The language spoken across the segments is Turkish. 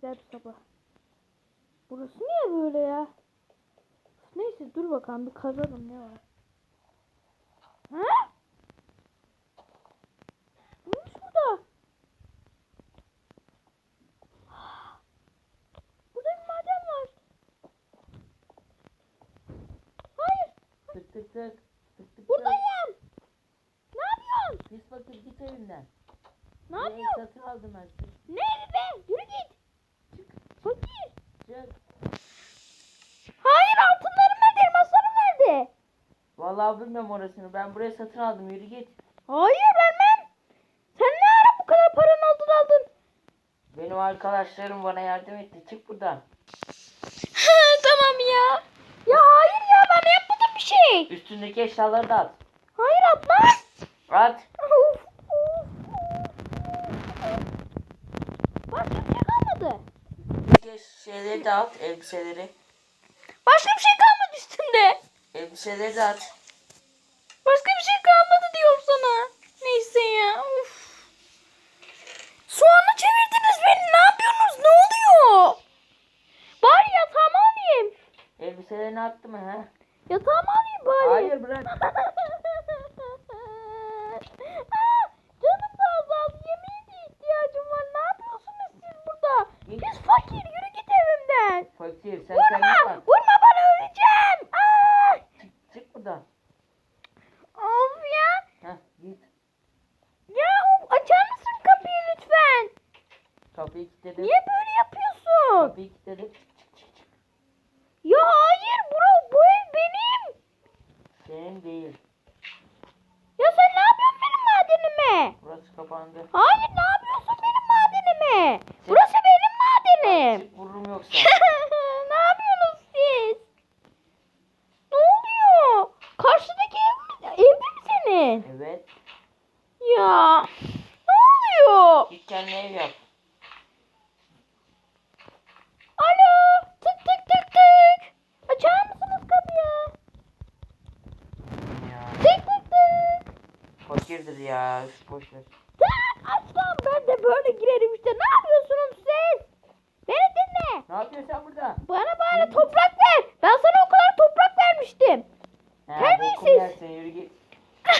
güzel bir sabah. Burası niye böyle ya? Neyse dur bakalım bir kazalım ne var. Ha? Neymiş burada? Burada bir maden var. Hayır. Tık tık tık. Tık tık Buradayım. Ne yapıyorsun? Pis fakir git evimden. Ne yapıyorsun? Satın aldım ben. Ne evi be? Yürü git. Hayır altınlarım nerede? Elmaslarım nerede? Vallahi bilmiyorum orasını. Ben buraya satın aldım. Yürü git. Hayır vermem. Sen ne ara bu kadar paranı aldın aldın? Benim arkadaşlarım bana yardım etti. Çık buradan. tamam ya. Ya hayır ya ben yapmadım bir şey. Üstündeki eşyaları da at. Hayır atma. At. Bir şey kalmadı. Şeyleri at. Elbiseleri. Başka bir şey kalmadı üstünde. Elbiseleri at. Başka bir şey kalmadı diyorum sana. Neyse ya. Of. Soğanı çevirdiniz beni. Ne yapıyorsunuz? Ne oluyor? Bari yatağımı alayım. Elbiselerini attı mı ha? Yatağımı alayım bari. Hayır bırak. Aa, Canım da azaldı. Yemeğe de ihtiyacım var. Ne yapıyorsunuz siz burada? Git. Biz fakir. Yürü git Fakir sen Vurma. kendin bak. Vurma bana öleceğim. Aa! Çık, çık buradan. Of ya. Heh git. Ya açar mısın kapıyı lütfen? Kapıyı kilitledim. Niye böyle yapıyorsun? Kapıyı kilitledim. Ya hayır bro bu ev benim. Senin değil. Ya sen ne yapıyorsun benim madenime? Burası kapandı. Hayır ne yapıyorsun benim madenime? Burası benim madenim. Çık vururum yoksa. ne yapıyorsunuz siz? Ne oluyor? Karşıdaki ev mi, ev mi senin? Evet. Ya ne oluyor? Git kendine ev yap. Alo tık tık tık tık. Açar mısınız kapıyı? Ya. Tık tık tık. Fakirdir ya. Üf, Boş ver. Sen aç lan ben de böyle girerim işte. Ne yapıyorsunuz siz? Beni dinle. Ne yapıyorsun sen burada? Bana bari toprak ver. Ben sana o kadar toprak vermiştim. He, Terbiyesiz. bokum yersin, yürü git.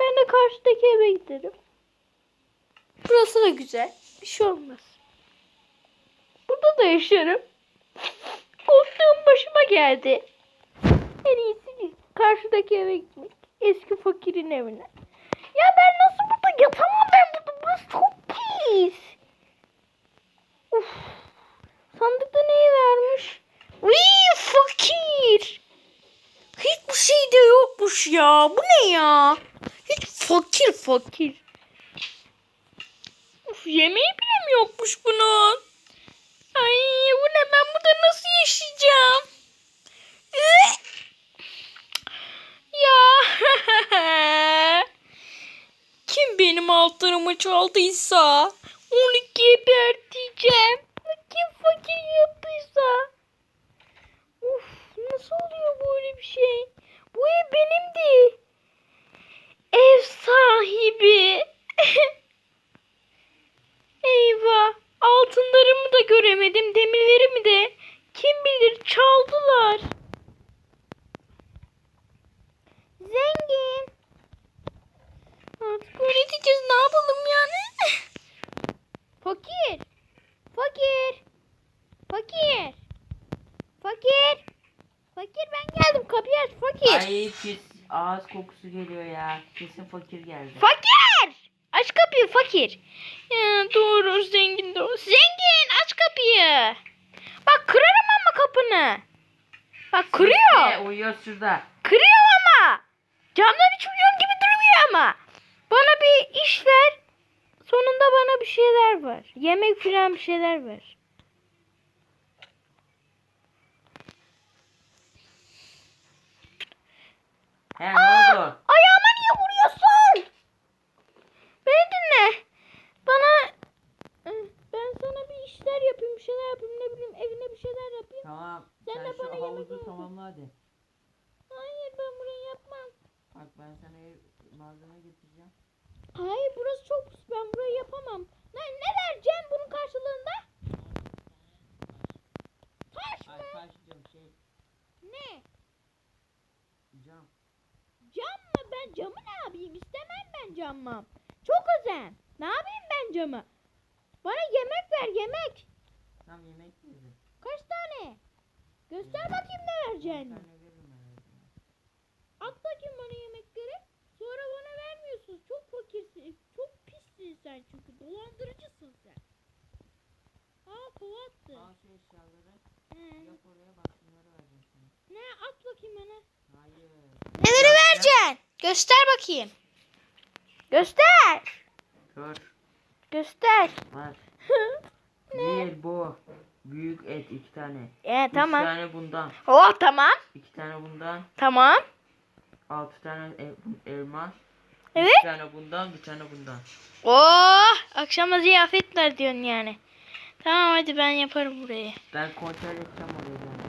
ben de karşıdaki eve giderim. Burası da güzel. Bir şey olmaz. Burada da yaşarım. Korktuğum başıma geldi. En iyisi karşıdaki eve gitmek. Eski fakirin evine. Ya ben nasıl burada yatamam ben burada. Burası çok pis. Uf. Sandıkta neyi vermiş? Uy fakir. Hiçbir şey de yokmuş ya. Bu ne ya? Hiç fakir fakir. Uf, yemeği bile mi yokmuş bunun? Ay bu ne ben burada nasıl yaşayacağım? Ya kim benim altlarımı çaldıysa onu geberteceğim. Kim fakir yaptıysa. Uf nasıl oluyor böyle bir şey? Bu ev benimdi. Ev sahibi. Eyvah. Altınlarımı da göremedim. Demirlerimi de. Kim bilir çaldılar. Zengin. Artık öyle diyeceğiz. Ne yapalım yani? Fakir. Fakir. Fakir. Fakir. Fakir ben geldim. Kapıyı aç. Fakir. Ay pis ağız kokusu geliyor ya. Kesin fakir geldi. Fakir! Aç kapıyı fakir. Ya doğru zengin doğru. Zengin aç kapıyı. Bak kırarım ama kapını. Bak kırıyor. Ne, uyuyor şurada. Kırıyor ama. Camdan hiç uyuyorum gibi durmuyor ama. Bana bir iş ver. Sonunda bana bir şeyler ver. Yemek falan bir şeyler ver. He ne oldu? Ayağıma niye vuruyorsun? Beni dinle. Bana ben sana bir işler yapayım, bir şeyler yapayım, ne bileyim evine bir şeyler yapayım. Tamam. Sen Sen, de şu bana yemek havuzu ver. tamamla hadi. Hayır ben burayı yapmam. Bak ben sana malzeme getireceğim. Hayır burası çok pis. Ben burayı yapamam. Ne, ne vereceğim bunun karşılığında? Taş Ay mı? taş diyorum şey Ne? cam. Cam mı? Ben camı ne yapayım? İstemem ben camı. Çok özen. Ne yapayım ben camı? Bana yemek ver yemek. Tam yemek yedi. Kaç tane? Göster bakayım ne vereceğini. tane veririm herhalde. At bakayım bana yemekleri. Vermiyorsun. Çok fakirsin. Çok pissin sen çünkü. Dolandırıcısın sen. Aa kova attı. Al şu eşyaları yap oraya bak bunları vereceğim sana. Ne at bakayım bana. Hayır. Neleri vereceksin? Göster bakayım. Göster. Dur. Göster. Bak. Bir bu. Büyük et iki tane. e Üç tamam. tane bundan. Oh tamam. iki tane bundan. Tamam. Altı tane el- elma. Evet. Bir tane bundan bir tane bundan. Oh akşama ziyafetler diyorsun yani. Tamam hadi ben yaparım burayı. Ben kontrol edeceğim orayı. ben.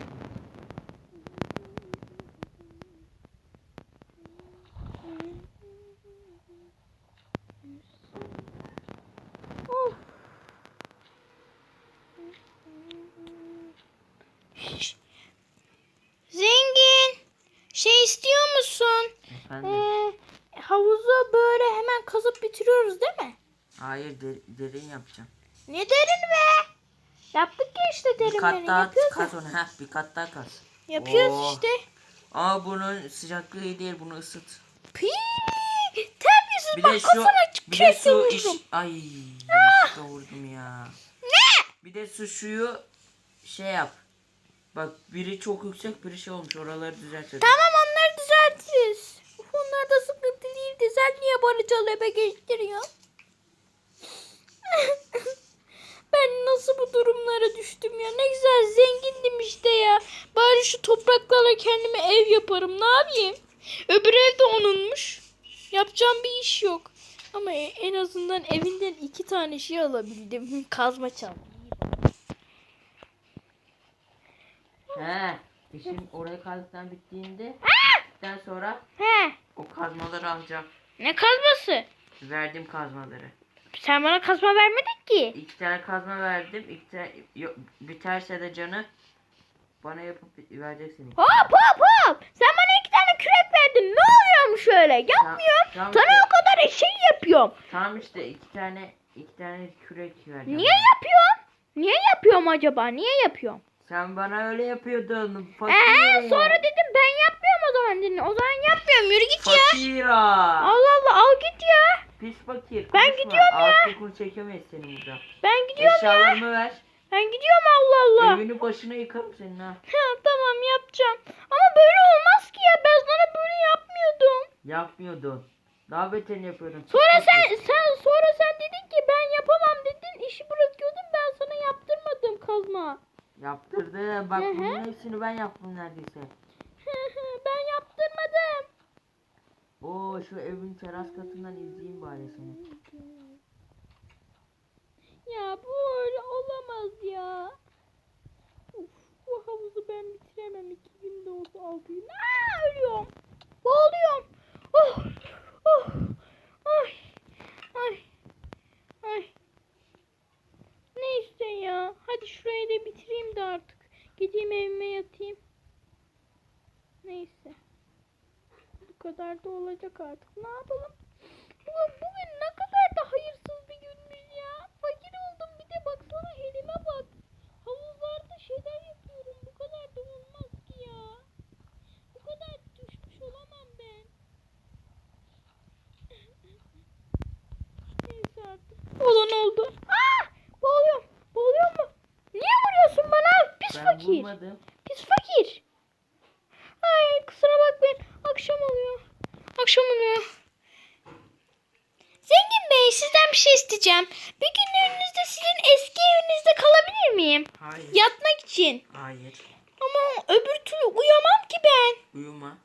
Of. Şş. Zengin. Şey istiyor musun? Efendim. Ee, havuzu böyle hemen kazıp bitiriyoruz değil mi? Hayır der- derin yapacağım. Ne derin be? Yaptık ya işte Bir derinlerini. kat daha Yapıyoruz, ya. onu. Heh, bir kat daha kaz. Yapıyoruz Oo. işte. Aa bunun sıcaklığı iyi değil bunu ısıt. Pii, terbiyesiz Bir bak de şu kafana bir de su iş ay yanlışlıkla vurdum ya. Ne? Bir de su şuyu şey yap. Bak biri çok yüksek biri şey olmuş oraları düzeltelim. Tamam onları düzeltiriz. Onlar da sıkıntı değildi. Sen niye bana çalebe geçtiriyorsun? ben nasıl bu durumlara düştüm ya? Ne güzel zengindim işte ya. Bari şu topraklarla kendime ev yaparım. Ne yapayım? Öbür ev de onunmuş. Yapacağım bir iş yok. Ama en azından evinden iki tane şey alabildim. Kazma çaldım. He. İşin oraya kazdıktan bittiğinde bittikten sonra He. o kazmaları alacak. Ne kazması? Verdim kazmaları. Sen bana kazma vermedin ki. İki tane kazma verdim. İki tane, yok, biterse de canı bana yapıp vereceksin. Hop hop hop. Sen bana iki tane kürek verdin. Ne oluyormuş öyle? Yapmıyorum. tamam Sana işte. o kadar şey yapıyorum. Tamam işte iki tane iki tane kürek vereceğim. Niye yapıyorum? Niye yapıyorum acaba? Niye yapıyorum? Sen bana öyle yapıyordun. Fakir. Ee, sonra dedim ben yapmıyorum o zaman dedin. O zaman yapmıyorum. Yürü git ya. Fakira. Allah Allah al git ya. Pis fakir. Ben konuşma. gidiyorum ya. Ağız kokunu çekemeyiz senin burada. Ben gidiyorum ya. Eşyalarımı ver. Ben gidiyorum Allah Allah. Evini başına yıkarım senin ha. Ha, tamam yapacağım. Ama böyle olmaz ki ya. Ben sana böyle yapmıyordum. Yapmıyordun. Daha beterini yapıyordun. Sonra sen sen sonra sen dedin ki ben yapamam dedin. İşi bırakıyordun. Ben sana yaptırmadım kazma. Yaptırdı. Bak Hı hı. bunun hepsini ben yaptım neredeyse. ben yaptırmadım. Oo şu evin teras katından izleyeyim bari seni. Ya bu öyle olamaz ya. Uf, bu havuzu ben bitiremem. İki günde olsa altı gün. Aa, ölüyorum. Boğuluyorum. Oh, oh, ay, ay, ay. Neyse ya. Hadi şurayı da bitireyim de artık. Gideyim evime yatayım. Neyse. Bu kadar da olacak artık. Ne yapalım? Ulan bugün ne kadar da hayırsız bir günmüş ya. Fakir oldum bir de baksana elime bak. Havuzlarda şeyler yapıyorum. Bu kadar da olmaz ki ya. Bu kadar düşmüş olamam ben. Neyse artık. Olan oldu. Aa! Boğuluyorum. Boğuluyor mu? Niye vuruyorsun bana? Pis Ben fakir. vurmadım. Pis fakir. Ay kusura bakmayın. Akşam oluyor. Akşam oluyor. Zengin Bey sizden bir. Bir günlüğünüzde sizin eski evinizde kalabilir miyim? Hayır. Yatmak için. Hayır. Ama öbür türlü uyamam ki ben. Uyuma.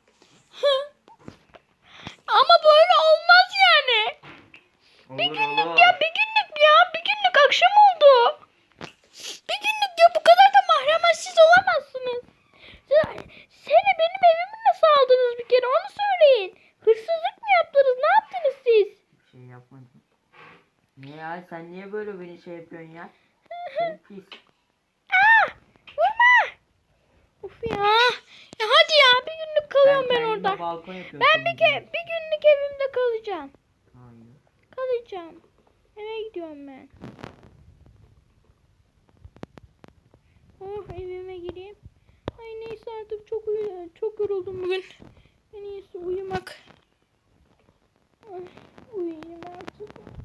Ne ya sen niye böyle beni şey yapıyorsun ya? Sen pis. Aa, vurma. Uf ya. ya. Hadi ya bir günlük kalıyorum ben, ben orada. Balkon ben bir, ke bir günlük evimde kalacağım. Hayır. Kalacağım. Eve gidiyorum ben. Oh evime gireyim. Ay neyse artık çok uyu çok yoruldum bugün. En iyisi uyumak. Ay, uyuyayım artık.